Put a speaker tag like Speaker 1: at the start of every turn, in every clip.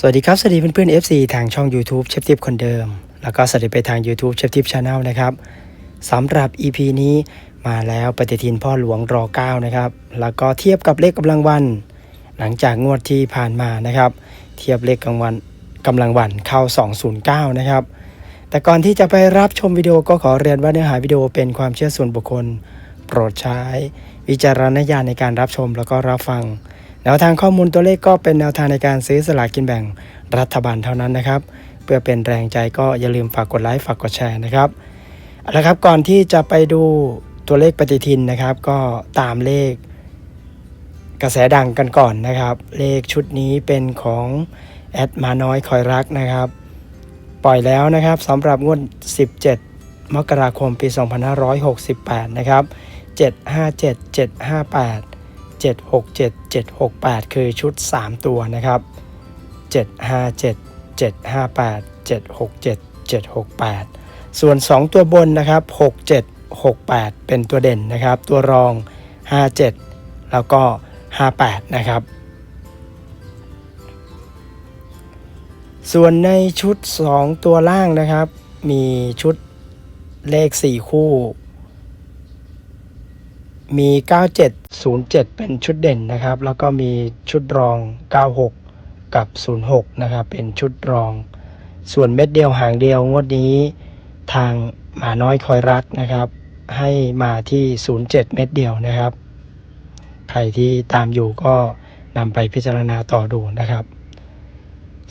Speaker 1: สวัสดีครับ สวัสดีเพื่อนๆ FC ทางช่อง YouTube เชฟทิปคนเดิม แล้วก็สวัสดีไปทาง YouTube เชฟทิปชาแนลนะครับสำหรับ EP นี้มาแล้วปฏิทินพ่อหลวงรอ9นะครับ แล้วก็เทียบกับเลขกำลังวัน หลังจากงวดที่ผ่านมานะครับ เทียบเลขกำลังวันกำลังวันเข้า 209 นะครับ แต่ก่อนที่จะไปรับชมวิดีโอก็ขอเรียนว่าเนื้อหาวิดีโอเป็นความเชื่อส่วนบุคคล โปรดใช้ วิจารณญาณในการรับชมแล้วก็รับฟัง แนวทางข้อมูลตัวเลขก็เป็นแนวทางในการซื้อสลากกินแบ่งรัฐบาลเท่านั้นนะครับ เพื่อเป็นแรงใจก็อย่าลืมฝากกดไลค์ฝากกดแชร์นะครับเอาละครับก่อนที่จะไปดูตัวเลขปฏิทินนะครับ ก็ตามเลขกระแสดังกันก่อนนะครับ เลขชุดนี้เป็นของแอดมาน้อยคอยรักนะครับ ปล่อยแล้วนะครับสำหรับงวด 17 มกราคมปี 2568 นะครับ 757 758 767 768 คือชุด 3 ตัวนะครับ 757 758 767 768 ส่วน 2 ตัวบนนะครับ 67 68 เป็นตัวเด่นนะครับ ตัวรอง 57 แล้วก็ 58 นะครับ ส่วนในชุด 2 ตัวล่างนะครับ มีชุดเลข 4 คู่ มี 9707 เป็นชุดเด่นนะครับ แล้วก็มีชุดรอง 96 กับ 06 นะครับ เป็นชุดรอง ส่วนเม็ดเดียวหางเดียวงวดนี้ทางหมาน้อยคอยรักนะครับ ให้มาที่ 07 เม็ดเดียวนะครับ ใครที่ตามอยู่ก็นำไปพิจารณาต่อดูนะครับ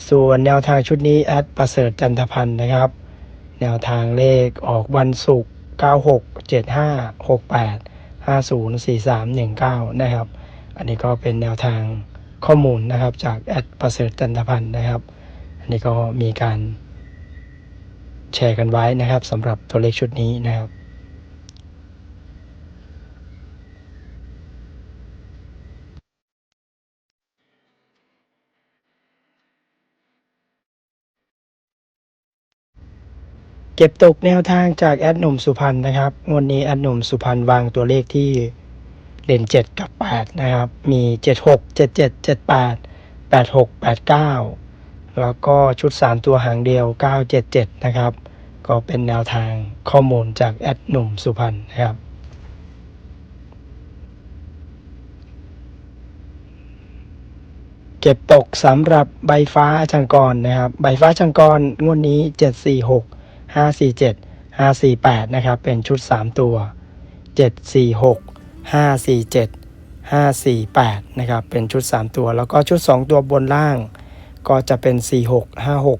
Speaker 1: ส่วนแนวทางชุดนี้แอดประเสริฐจันทพันธ์นะครับ แนวทางเลขออกวันศุกร์96 75 68 504319 นะครับ อันนี้ก็เป็นแนวทางข้อมูลนะครับจากแอดประเสริฐจันทพันธ์นะครับ อันนี้ก็มีการแชร์กันไว้นะครับสำหรับตัวเลขชุดนี้นะครับ เก็บตกแนวทางจากแอดหนุ่มสุพรรณนะครับงวดนี้แอดหนุ่มสุพรรณวางตัวเลขที่เด่น7กับ8นะครับ มี76 77 78 86 89แล้วก็ชุด3ตัวหางเดียว977นะครับ ก็เป็นแนวทางข้อมูลจากแอดหนุ่มสุพรรณนะครับเก็บตกสำหรับใบฟ้าจังกรนะครับ ใบฟ้าจังกรงวดนี้746 547 548 นะครับ เป็นชุด 3 ตัว 746 547 548 นะครับ เป็นชุด 3 ตัว แล้วก็ชุด 2 ตัวบนล่าง ก็จะเป็น 46 56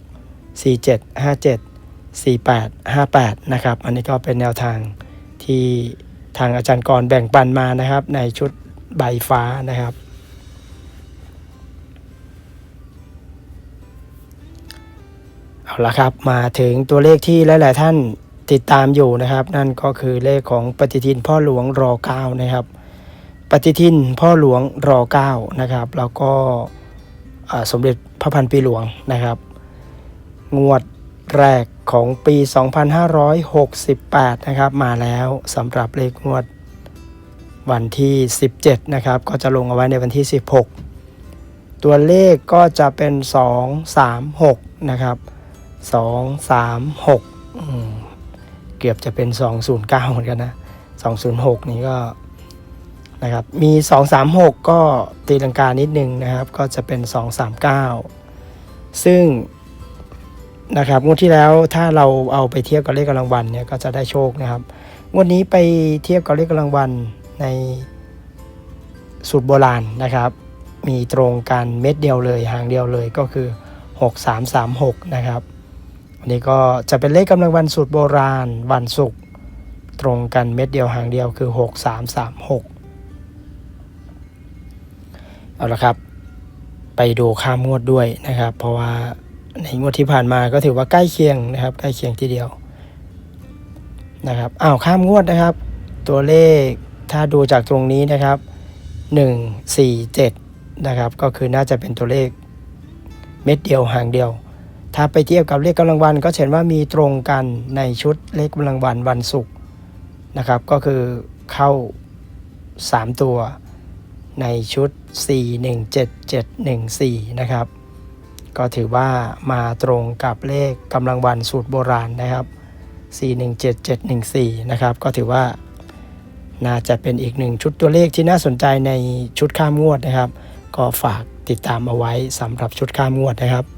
Speaker 1: 47 57 48 58 นะครับ อันนี้ก็เป็นแนวทางที่ทางอาจารย์กรแบ่งปันมานะครับ ในชุดใบฟ้านะครับ เอาละครับมาถึงตัวเลขที่หลาย ๆ ท่านติดตามอยู่นะครับ นั่นก็คือเลขของปฏิทินพ่อหลวงรอเก้านะครับ ปฏิทินพ่อหลวงรอเก้านะครับ แล้วก็สมเด็จพระพันปีหลวงนะครับ งวดแรกของปี 2568 นะครับ มาแล้วสำหรับเลขงวดวันที่ 17 นะครับ ก็จะลงเอาไว้ในวันที่ 16 ตัวเลขก็จะเป็น 2 3 6 นะครับ สองสามหกเกือบจะเป็นสองศูนย์เก้าเหมือนกันนะสองศูนย์หกนี่ก็นะครับมีสองสามหกก็ตีลังกานิดนึงนะครับก็จะเป็นสองสามเก้าซึ่งนะครับงวดที่แล้วถ้าเราเอาไปเทียบกับเลขกำลังวันเนี่ยก็จะได้โชคนะครับงวดนี้ไปเทียบกับเลขกำลังวันในสูตรโบราณนะครับ มีตรงกันเม็ดเดียวเลยหางเดียวเลยก็คือ 6336 นะครับ นนี้ก็จะเป็นเลขกำลังวันสูตรโบราณวันศุกร์ตรงกันเม็ดเดียวหางเดียวคือ 6336 เอาละครับ ไปดูข้ามงวดด้วยนะครับ เพราะว่าในงวดที่ผ่านมาก็ถือว่าใกล้เคียงนะครับ ใกล้เคียงทีเดียวนะครับอ้าวข้ามงวดนะครับ ตัวเลขถ้าดูจากตรงนี้นะครับ 1 4 7 นะครับ ก็คือน่าจะเป็นตัวเลขเม็ดเดียวหางเดียว ถ้าไปเทียบกับเลขกำลังวันก็เห็นว่ามีตรงกันในชุดเลขกำลังวันวันศุกร์นะครับ ก็คือเข้า 3 ตัวในชุด 4 1 7 7 1 4 นะครับ ก็ถือว่ามาตรงกับเลขกำลังวันสูตรโบราณนะครับ 417714 นะครับ ก็ถือว่าน่าจะเป็นอีกหนึ่งชุดตัวเลขที่น่าสนใจในชุดข้ามงวดนะครับ ก็ฝากติดตามเอาไว้สำหรับชุดข้ามงวดนะครับ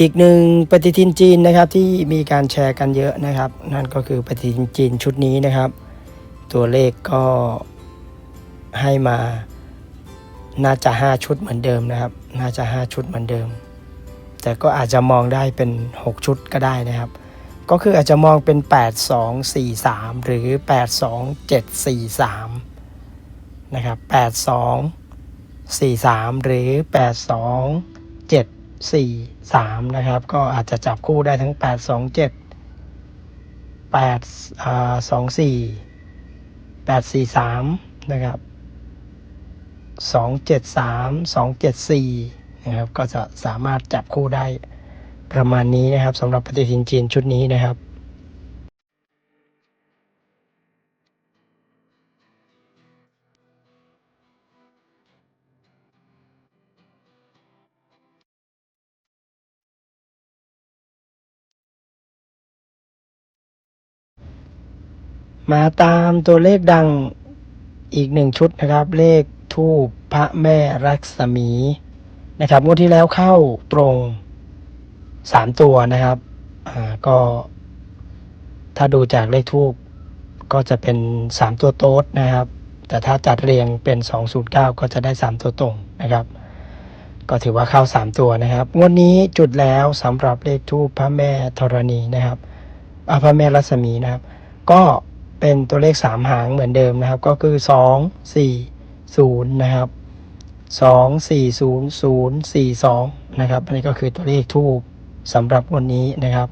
Speaker 1: อีกหนึ่งปฏิทินจีนนะครับที่มีการแชร์กันเยอะนะครับ นั่นก็คือปฏิทินจีนชุดนี้นะครับ ตัวเลขก็ให้มาน่าจะ 5 ชุดเหมือนเดิมนะครับ น่าจะ 5 ชุดเหมือนเดิม แต่ก็อาจจะมองได้เป็น 6 ชุดก็ได้นะครับ ก็คืออาจจะมองเป็น 8 2 4 3 หรือ 8 2 7 4 3นะครับ8 2 4 3 หรือ 8 2 7 4 3 นะครับ ก็อาจจะจับคู่ได้ทั้ง 8 2 7 8อ่า2 4 8 4 3 นะครับ 2 7 3 2 7 4 นะครับ ก็จะสามารถจับคู่ได้ประมาณนี้นะครับสำหรับปฏิทินจีนชุดนี้นะครับ มาตามตัวเลขดังอีกหนึ่งชุดนะครับ เลขทูปพระแม่รักษมีนะครับงวดที่แล้วเข้าตรงสามตัวนะครับอ่าก็ ถ้าดูจากเลขทูปก็จะเป็นสามตัวโต๊ดนะครับ แต่ถ้าจัดเรียงเป็นสองศูนย์เก้าก็จะได้สามตัวตรงนะครับ ก็ถือว่าเข้าสามตัวนะครับงวดนี้จุดแล้วสำหรับเลขทูปพระแม่ธรณีนะครับอาพระแม่รัศมีนะครับ ก็ เป็นตัวเลขสามหางเหมือนเดิมนะครับ ก็คือสองสี่ศูนย์นะครับสองสี่ศูนย์ศูนย์สี่สองนะครับอันนี้ก็คือตัวเลขทูบสำหรับวันนี้นะครับ